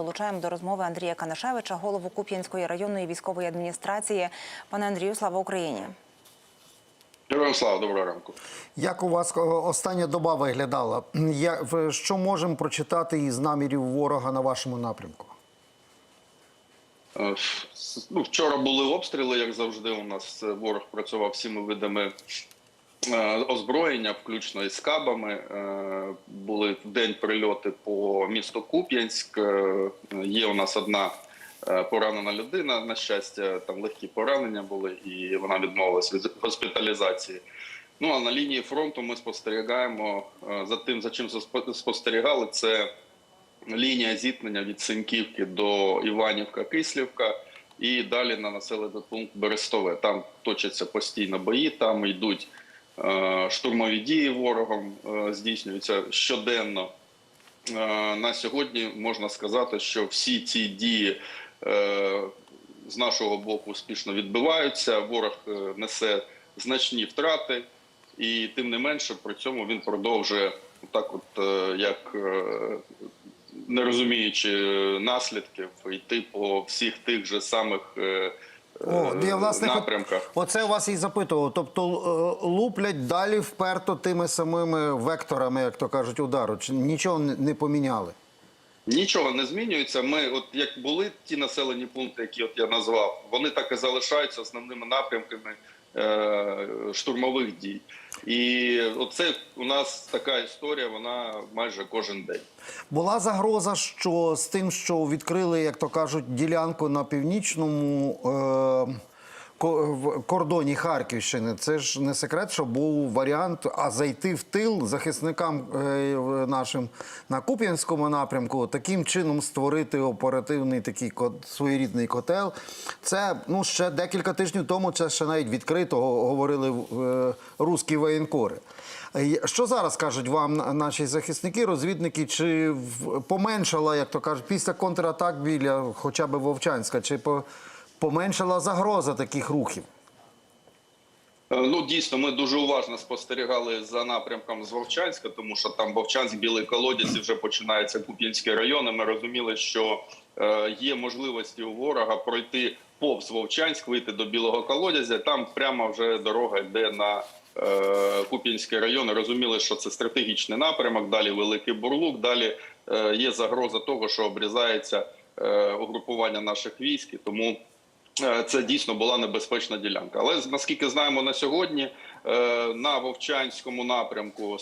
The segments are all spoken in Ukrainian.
Долучаємо до розмови Андрія Канашевича, голову Куп'янської районної військової адміністрації. Пане Андрію, слава Україні! Героям слава, доброго ранку. Як у вас остання доба виглядала? Я, в- що можемо прочитати із намірів ворога на вашому напрямку? Е, Ну, вчора були обстріли, як завжди. У нас е, ворог працював всіми видами озброєння, включно із кабами. Е, Були в день прильоти по місту Куп'янськ. Е, Є у нас одна е, поранена людина. На щастя, там легкі поранення були, і вона відмовилась від госпіталізації. Ну а на лінії фронту ми спостерігаємо е, за тим, за чим спостерігали. Це лінія зіткнення від Синьківки до Іванівка, Кислівка і далі на населений пункт Берестове. Там точаться постійно бої, там йдуть е, штурмові дії ворогом, е, здійснюються щоденно. Е, на сьогодні можна сказати, що всі ці дії е, з нашого боку успішно відбиваються. Ворог е, несе значні втрати, і тим не менше при цьому він продовжує так, от е, як е, не розуміючи наслідків, йти по всіх тих же самих е, О, е, я, власне, хот- напрямках. Оце вас і запитував. Тобто е, луплять далі вперто тими самими векторами, як то кажуть, удару. Чи нічого не поміняли? Нічого не змінюється. Ми, от як були ті населені пункти, які от я назвав, вони так і залишаються основними напрямками е, штурмових дій. І оце у нас така історія, вона майже кожен день. Була загроза, що з тим, що відкрили, як то кажуть, ділянку на північному е, кордоні Харківщини. Це ж не секрет, що був варіант, а зайти в тил захисникам е, нашим на Куп'янському напрямку, таким чином створити оперативний такий своєрідний котел. Це ну ще декілька тижнів тому. Це ще навіть відкрито говорили е, русські воєнкори. Е, Що зараз кажуть вам наші захисники, розвідники? Чи поменшала, як то кажуть, після контратак біля хоча б Вовчанська, чи по- поменшала загроза таких рухів? Е, Ну дійсно, ми дуже уважно спостерігали за напрямком з Вовчанська, тому що там Вовчанськ, Білий Колодязь і вже починається Куп'янський район. І Ми розуміли, що е, є можливості у ворога пройти повз Вовчанськ, вийти до Білого Колодязя. Там прямо вже дорога йде на е, Куп'янський район. Розуміли, що це стратегічний напрямок. Далі Великий Бурлук. Далі є загроза того, що обрізається угрупування наших військ. Тому це дійсно була небезпечна ділянка. Але наскільки знаємо на сьогодні, е, на Вовчанському напрямку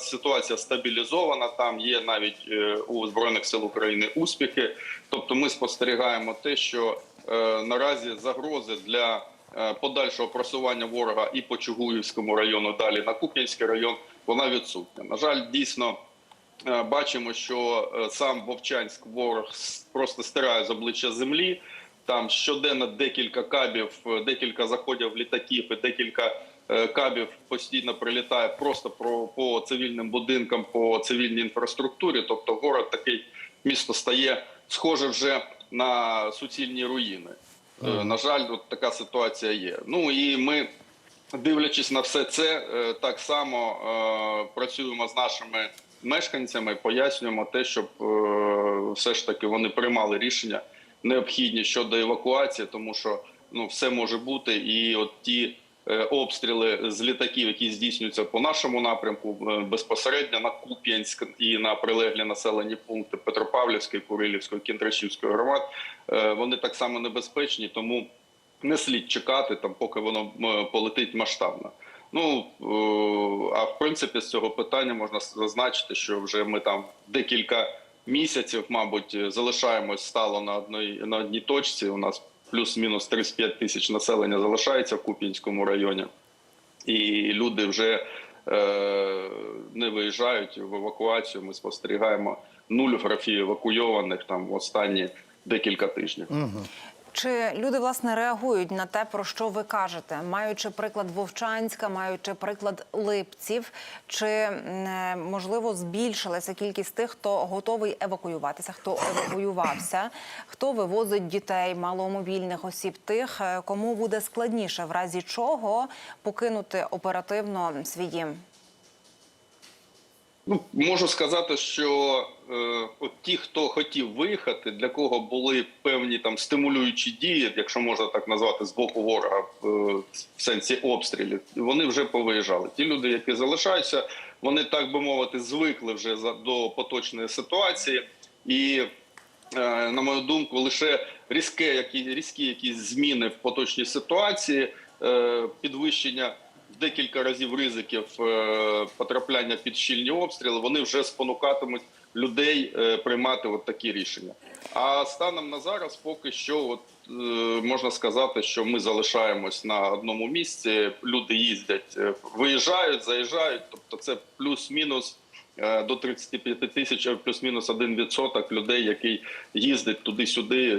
ситуація стабілізована. Там є навіть е, у збройних сил України успіхи. Тобто, ми спостерігаємо те, що е, наразі загрози для е, подальшого просування ворога і по Чугуївському району, далі на Куп'янський район, вона відсутня. На жаль, дійсно. Е, Бачимо, що е, сам Вовчанськ ворог просто стирає з обличчя землі. Там щоденно декілька кабів, е, декілька заходів літаків і декілька е, кабів постійно прилітає просто про по цивільним будинкам, по цивільній інфраструктурі. Тобто, город такий місто стає схоже вже на суцільні руїни. Е, На жаль, от така ситуація є. Ну і ми дивлячись на все це, так само е, працюємо з нашими мешканцями, пояснюємо те, щоб е, все ж таки вони приймали рішення необхідні щодо евакуації, тому що ну все може бути, і от ті. е, Обстріли з літаків, які здійснюються по нашому напрямку, е, безпосередньо на Куп'янськ і на прилеглі населені пункти Петропавлівської, Курилівської, Кіндрашівської громад, е, вони так само небезпечні, тому не слід чекати там, поки воно полетить масштабно. Ну а в принципі з цього питання можна зазначити, що вже ми там декілька місяців, мабуть, залишаємось стало на одній на одній точці. У нас плюс-мінус 35 тисяч населення залишається в Куп'янському районі, і люди вже е, не виїжджають в евакуацію. Ми спостерігаємо нуль графії евакуйованих там в останні декілька тижнів. Чи люди власне реагують на те, про що ви кажете, маючи приклад Вовчанська, маючи приклад Липців, чи е, можливо збільшилася кількість тих, хто готовий евакуюватися, хто евакуювався, хто вивозить дітей, маломобільних осіб, тих, е, кому буде складніше, в разі чого покинути оперативно дім? Ну, можу сказати, що е, от ті, хто хотів виїхати, для кого були певні там стимулюючі дії, якщо можна так назвати, з боку ворога е, в сенсі обстрілів, вони вже повиїжджали. Ті люди, які залишаються, вони так би мовити, звикли вже за до поточної ситуації, і е, на мою думку, лише різке, які різкі якісь зміни в поточній ситуації, е, підвищення декілька разів ризиків е, потрапляння під щільні обстріли, вони вже спонукатимуть людей е, приймати от такі рішення. А станом на зараз, поки що, от е, можна сказати, що ми залишаємось на одному місці. Люди їздять, виїжджають, заїжджають. Тобто, це плюс-мінус до 35 тисяч, плюс-мінус 1% людей, який їздить туди-сюди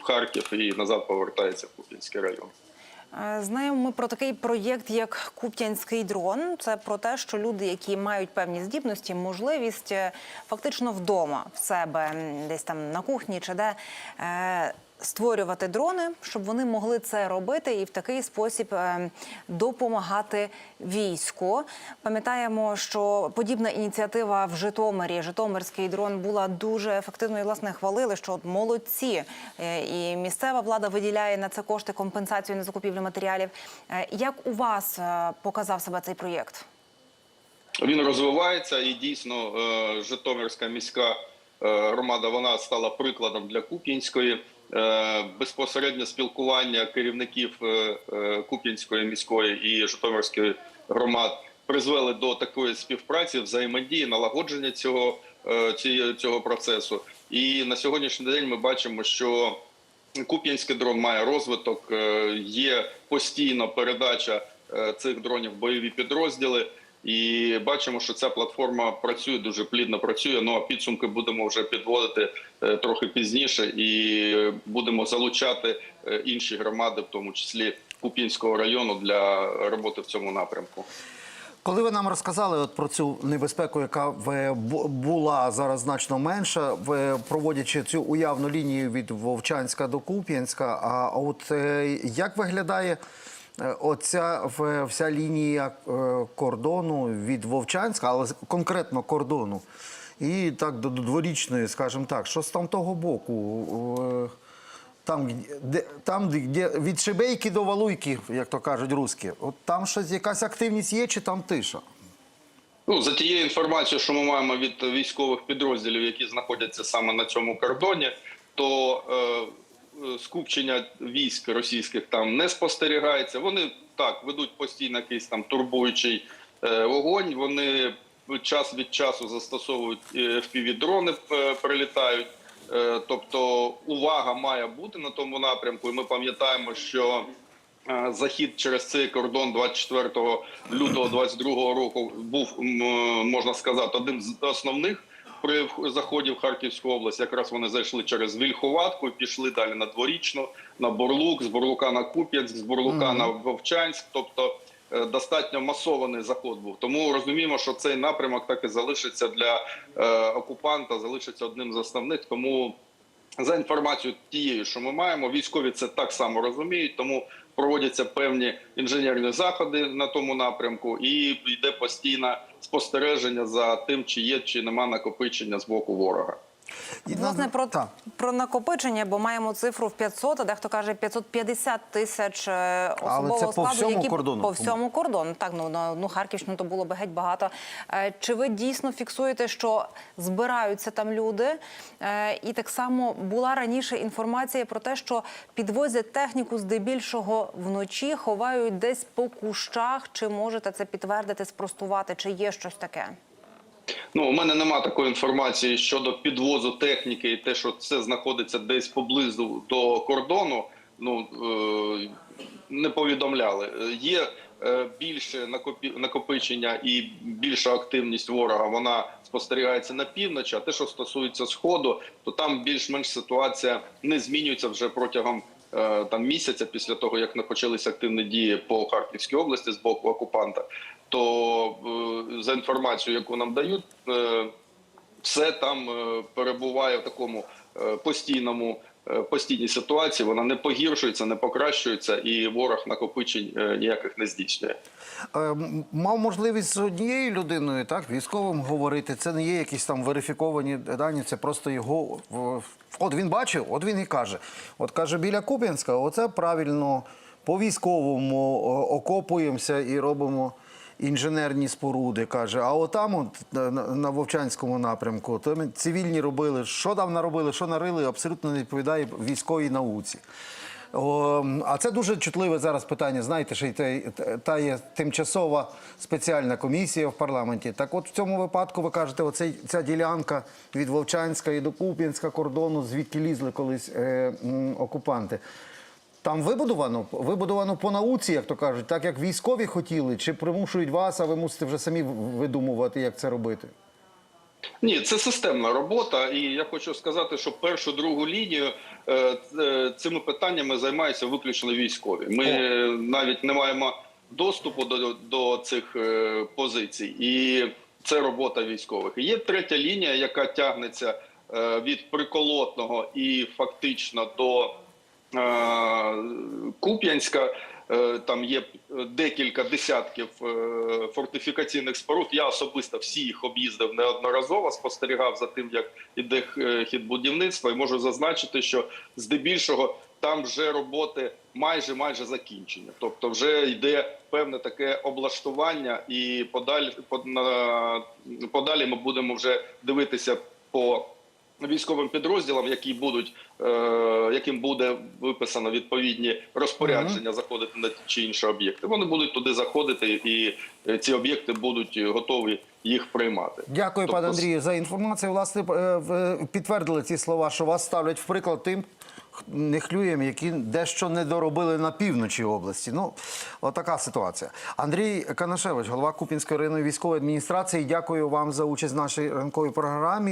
в Харків і назад повертається в Куп'янський район. Е, Знаємо ми про такий проєкт, як Куп'янський дрон. Це про те, що люди, які мають певні здібності, можливість е, фактично вдома в себе, десь там на кухні чи де. Створювати дрони, щоб вони могли це робити і в такий спосіб е, допомагати війську. Пам'ятаємо, що подібна ініціатива в Житомирі, Житомирський дрон була дуже ефективною. Власне, хвалили, що от молодці, Е, і місцева влада виділяє на це кошти компенсацію на закупівлю матеріалів. Е, Як у вас показав себе цей проєкт? Він розвивається і дійсно Житомирська міська громада вона стала прикладом для Куп'янської. Е, Безпосереднє спілкування керівників е, е, Куп'янської міської і Житомирської громад призвели до такої співпраці, взаємодії, налагодження цього, цього процесу. І на сьогоднішній день ми бачимо, що Куп'янський дрон має розвиток, є постійно передача цих дронів в бойові підрозділи. І бачимо, що ця платформа працює дуже плідно працює. Ну а підсумки будемо вже підводити е, трохи пізніше, і будемо залучати е, інші громади, в тому числі Куп'янського району, для роботи в цьому напрямку. Коли ви нам розказали от про цю небезпеку, яка була зараз значно менша, проводячи цю уявну лінію від Вовчанська до Куп'янська, а от е, як виглядає оця вся лінія е, кордону від Вовчанська, але конкретно кордону, і так до дворічної, скажімо так, що з там того боку? е, Там, де, там, де від Шибейки до Валуйки, як то кажуть русські, от там щось якась активність є, чи там тиша? Ну, за тією інформацією, що ми маємо від військових підрозділів, які знаходяться саме на цьому кордоні, то е, е, скупчення військ російських там не спостерігається. Вони так ведуть постійно якийсь там турбуючий е, вогонь. Вони час від часу застосовують FPV-дрони, е, прилітають. Е, тобто увага має бути на тому напрямку, і ми пам'ятаємо, що Е, Захід через цей кордон 24 лютого 22 року був можна сказати одним з основних при заході в Харківську область. Якраз вони зайшли через Вільховатку і пішли далі на дворічну, на Борлук, з Борлука на Куп'янськ, з Борлука на Вовчанськ. Тобто е, достатньо масований заход був. Тому розуміємо, що цей напрямок так і залишиться для е, окупанта, залишиться одним з основних. Тому за інформацією тією, що ми маємо, військові це так само розуміють, тому проводяться певні інженерні заходи на тому напрямку, і йде постійне спостереження за тим, чи є чи нема накопичення з боку ворога. Власне, про, так. про накопичення, бо маємо цифру в 500, а дехто каже 550 тисяч е, особового це по складу, всьому які кордону? по всьому кордону. Так, ну на одну Харківщину то було би геть багато. Е, Чи ви дійсно фіксуєте, що збираються там люди? Е, І так само була раніше інформація про те, що підвозять техніку здебільшого вночі, ховають десь по кущах. Чи можете це підтвердити, спростувати? Чи є щось таке? Ну, у мене нема такої інформації щодо підвозу техніки і те, що це знаходиться десь поблизу до кордону. Ну е, не повідомляли. Є е, більше накопичення і більша активність ворога. Вона спостерігається на півночі. А те, що стосується сходу, то там більш-менш ситуація не змінюється вже протягом. Е, Там місяця після того, як почалися активні дії по Харківській області з боку окупанта, то е, за інформацією, яку нам дають, е, все там е, перебуває в такому е, постійному е, постійній ситуації. Вона не погіршується, не покращується, і ворог накопичень ніяких не здійснює. Мав можливість з однією людиною, так, військовим говорити. Це не є якісь там верифіковані дані, це просто його. От він бачив, от він і каже. От каже, біля Куп'янська, оце правильно по військовому окопуємося і робимо інженерні споруди. каже. А отам, от на, Вовчанському напрямку, то цивільні робили, що там наробили, що нарили, абсолютно не відповідає військовій науці. О, а це дуже чутливе зараз питання. Знаєте, що й та є тимчасова спеціальна комісія в парламенті. Так от в цьому випадку ви кажете, оцей, ця ділянка від Вовчанська і до Куп'янська кордону, звідки лізли колись е, окупанти. Там вибудовано, вибудовано по науці, як то кажуть, так як військові хотіли, чи примушують вас, а ви мусите вже самі видумувати, як це робити? Ні, це системна робота, і я хочу сказати, що першу другу лінію е, е, цими питаннями займаються виключно військові. Ми е, навіть не маємо доступу до, до цих е, позицій, і це робота військових. І Є третя лінія, яка тягнеться від приколотного і фактично до Куп'янська. Е, Там є декілька десятків е, фортифікаційних споруд. Я особисто всі їх об'їздив неодноразово, спостерігав за тим, як іде е, хід будівництва, і можу зазначити, що здебільшого там вже роботи майже майже закінчені. Тобто, вже йде певне таке облаштування, і подалі подалі ми будемо вже дивитися по військовим підрозділам, які будуть, е, яким буде виписано відповідні розпорядження заходити на ті чи інші об'єкти. Вони будуть туди заходити, і е, ці об'єкти будуть готові їх приймати. Дякую, Тобто, пане Андрію, за інформацію. Власне, е, підтвердили ці слова, що вас ставлять в приклад тим нехлюєм, які дещо не доробили на півночі області. Ну, отака ситуація. Андрій Канашевич, голова Купінської районної військової адміністрації. Дякую вам за участь в нашій ранковій програмі.